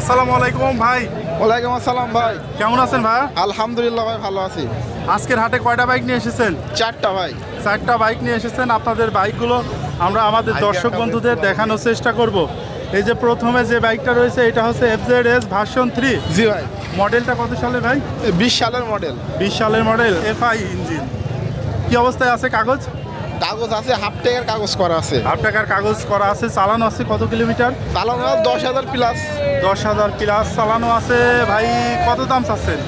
আসসালামু আলাইকুম ভাই। ওয়ালাইকুম আসসালাম ভাই। কেমন আছেন ভাই? আলহামদুলিল্লাহ ভাই ভালো আছি। আজকের হাটে কয়টা বাইক নিয়ে এসেছেন? চারটা ভাই। চারটা বাইক নিয়ে এসেছেন। আপনাদের বাইকগুলো আমরা আমাদের দর্শক বন্ধুদের দেখানোর চেষ্টা করব। এই যে প্রথমে যে বাইকটা রয়েছে এটা হচ্ছে এফজেড এস ভার্সন থ্রি জি ভাই। মডেলটা কত সালে ভাই? বিশ সালের মডেল বিশ সালের মডেল এফআই ইঞ্জিন কি অবস্থায় আছে কাগজ? কাগজ আছে হাফ টেকের কাগজ করা আছে। হাফ টাকার কাগজ করা আছে চালানো আছে কত কিলোমিটার? চালানো দশ হাজার প্লাস দশ হাজার প্লাস চালানো আছে ভাই কত দাম চাচ্ছেন?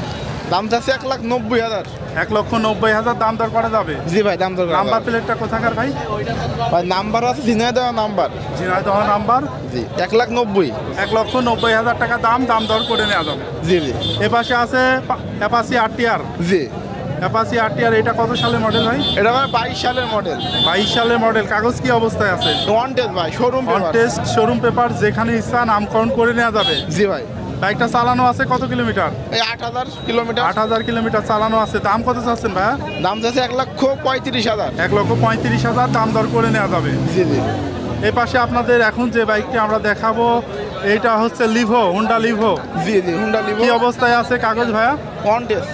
দাম চাচ্ছে এক লাখ নব্বই হাজার। এক লক্ষ নব্বই হাজার দাম দর করা যাবে? জি ভাই দাম দর নাম্বার প্লেটটা কোথাকার ভাই? ভাই নাম্বার আছে ঝিনাই দেওয়া নাম্বার। ঝিনাইদহ নাম্বার? জি এক লাখ নব্বই। এক লক্ষ নব্বই হাজার টাকা দাম দাম দর করে নেওয়া যাবে। জি জি। এপাশে আছে অ্যাপাসি আরটিআর জি। অ্যাপাসি আরটিআর এটা কত সালের মডেল ভাই? এটা ভাই বাইশ সালের মডেল বাইশ সালের মডেল কাগজ কি অবস্থায় আছে? ওয়ান টেস্ট ভাই showroom on test showroom paper যেখানে ইচ্ছা নামকরণ করে নেওয়া যাবে। জি ভাই। বাইকটা চালানো আছে কত কিলোমিটার? এই আট হাজার কিলোমিটার। আট হাজার কিলোমিটার চালানো আছে। দাম কত চাচ্ছেন ভাইয়া? দাম চাচ্ছে এক লক্ষ পঁয়ত্রিশ হাজার। এক লক্ষ পঁয়ত্রিশ হাজার দাম দর করে নেওয়া যাবে। জি জি। এই পাশে আপনাদের এখন যে বাইকটি আমরা দেখাবো এইটা হচ্ছে লিভো হুন্ডা লিভো জি জি হুন্ডা লিভো কি অবস্থায় আছে কাগজ ভাইয়া? ওয়ান টেস্ট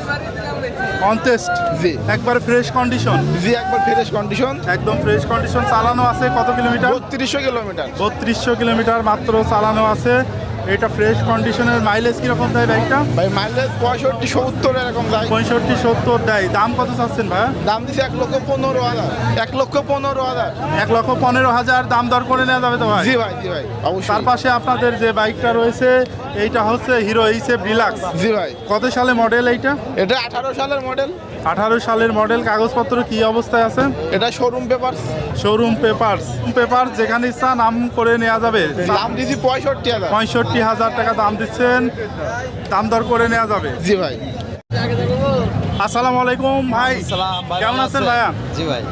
অন টেস্ট জি। একবার ফ্রেশ কন্ডিশন জি একবার ফ্রেশ কন্ডিশন একদম ফ্রেশ কন্ডিশন চালানো আছে কত কিলোমিটার? বত্রিশশো কিলোমিটার। বত্রিশশো কিলোমিটার মাত্র চালানো আছে। এটা ফ্রেশ কন্ডিশনের মাইলেজ কীরকম দেয় বাইকটা ভাই মাইলেজ পঁয়ষট্টি সত্তর এরকম যায় পঁয়ষট্টি সত্তর দেয়। দাম কত চাচ্ছেন ভাইয়া দাম দিছে এক লক্ষ পনেরো হাজার। এক লক্ষ পনেরো হাজার। এক লক্ষ পনেরো হাজার দাম দর করে নেওয়া যাবে তো ভাই? জি ভাই জি ভাই অবশ্যই। তার পাশে আপনাদের যে বাইকটা রয়েছে এইটা হচ্ছে হিরো এইসেফ রিলাক্স জি ভাই। কত সালে মডেল এইটা? এটা আঠারো সালের মডেল আঠারো সালের মডেল কাগজপত্র কি অবস্থায় আছে? এটা showroom paper showroom paper paper যেখানে ইচ্ছা নাম করে নেওয়া যাবে। দাম দিচ্ছি পঁয়ষট্টি হাজার। পঁয়ষট্টি হাজার টাকা দাম দিচ্ছেন। দাম দর করে নেওয়া যাবে। জি ভাই। আসসালামু আলাইকুম ভাই। সালাম কেমন আছেন? ভাইয়া? জি ভাই।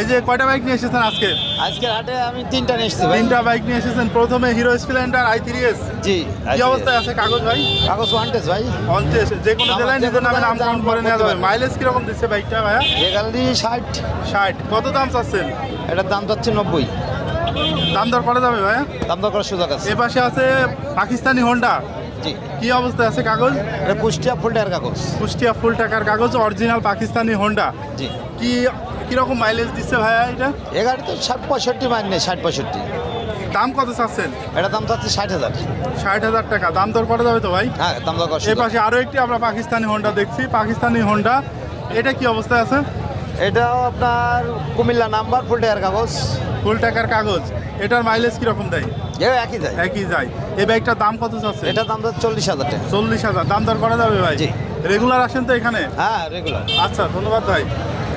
এই যে কয়টা বাইক নিয়ে এসেছেন আজকে? আজকের হাটে আমি তিনটা নিয়ে এসেছি তিনটা বাইক নিয়ে এসেছেন। প্রথমে Hero Splendor i three S. জি কি অবস্থায় আছে কাগজ ভাই? কাগজ ওয়ান্টেজ ভাই। অন্তেস যে কোনো জেলায় নিজের নামে নামকরণ নাম করে নেওয়া যাবে। মাইলেজ কীরকম দিচ্ছে বাইকটা ভাইয়া? এগালি ষাট। ষাট। কত দাম চাচ্ছেন? এটার দাম যাচ্ছে নব্বই। দাম দর করা যাবে ভাইয়া? দাম দর করার সুযোগ আছে। এ পাশে আছে পাকিস্তানি হোন্ডা জি। কি অবস্থায় আছে কাগজ? কুষ্টিয়া ফুল টাকার কাগজ। কুষ্টিয়া ফুল টাকার কাগজ অরিজিনাল পাকিস্তানি হোন্ডা জি। কি কীরকম মাইলেজ দিচ্ছে ভাইয়া এটা? এগাড়ি তো ষাট পঁয়ষট্টি নেই ষাট পঁয়ষট্টি। দাম কত চাচ্ছেন? এটা দাম চাচ্ছে ষাট হাজার। ষাট হাজার টাকা। দাম দর করা যাবে তো ভাই? হ্যাঁ দাম দর করার এ পাশে আরও একটি আমরা পাকিস্তানি হোন্ডা দেখছি। পাকিস্তানি হোন্ডা এটা কি অবস্থায় আছে? এটাও আপনার কুমিল্লা নাম্বার ফুল টাকার কাগজ। ফুল টাকার কাগজ। এটার মাইলেজ কীরকম দেয়? এ একই যায় একই যায় এই বাইকটার দাম কত চাচ্ছে এটার দাম যাচ্ছে চল্লিশ হাজার টাকা। চল্লিশ হাজার। দাম দর করা যাবে ভাই? জি। রেগুলার আসেন তো এখানে? হ্যাঁ রেগুলার আচ্ছা ধন্যবাদ ভাই।